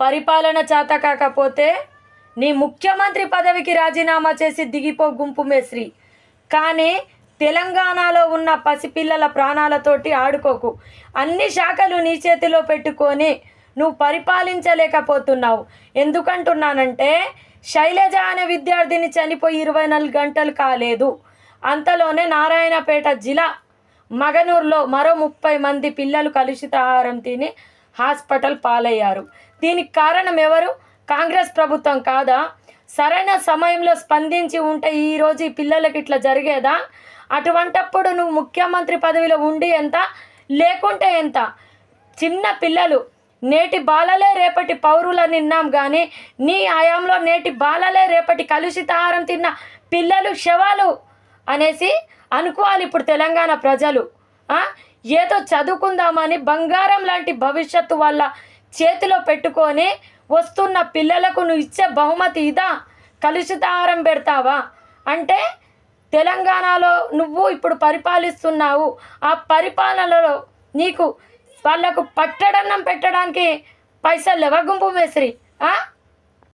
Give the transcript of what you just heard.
పరిపాలన చేత కాకపోతే నీ ముఖ్యమంత్రి పదవికి రాజీనామా చేసి దిగిపో గుంపు మేస్త్రి. కానీ తెలంగాణలో ఉన్న పసిపిల్లల ప్రాణాలతోటి ఆడుకోకు. అన్ని శాఖలు నీ చేతిలో పెట్టుకొని నువ్వు పరిపాలించలేకపోతున్నావు. ఎందుకంటున్నానంటే శైలజ అనే విద్యార్థిని చనిపోయి ఇరవై నాలుగు గంటలు కాలేదు. అంతలోనే నారాయణపేట జిల్లా మగనూరులో మరో ముప్పై మంది పిల్లలు కలుషిత ఆహారం తిని హాస్పిటల్ పాలయ్యారు. దీనికి కారణం ఎవరు? కాంగ్రెస్ ప్రభుత్వం కాదా? సరైన సమయంలో స్పందించి ఉంటే ఈరోజు ఈ పిల్లలకి ఇట్లా జరిగేదా? అటువంటప్పుడు నువ్వు ముఖ్యమంత్రి పదవిలో ఉండి ఎంత? లేకుంటే ఎంత? చిన్న పిల్లలు నేటి బాలలే రేపటి పౌరులని నిన్నాం కానీ నీ ఆయాంలో నేటి బాలలే రేపటి కలుషిత ఆహారం తిన్న పిల్లలు శవాలు అనేసి అనుకోవాలి ఇప్పుడు తెలంగాణ ప్రజలు. ఏదో చదువుకుందామని బంగారం లాంటి భవిష్యత్తు వాళ్ళ చేతిలో పెట్టుకొని వస్తున్న పిల్లలకు నువ్వు ఇచ్చే బహుమతి ఇదా? కలుషితహారం పెడతావా? అంటే తెలంగాణలో నువ్వు ఇప్పుడు పరిపాలిస్తున్నావు. ఆ పరిపాలనలో నీకు వాళ్ళకు పట్టడన్నం పెట్టడానికి పైసలు లేవా గుంపు మేస్త్రి? ఆ?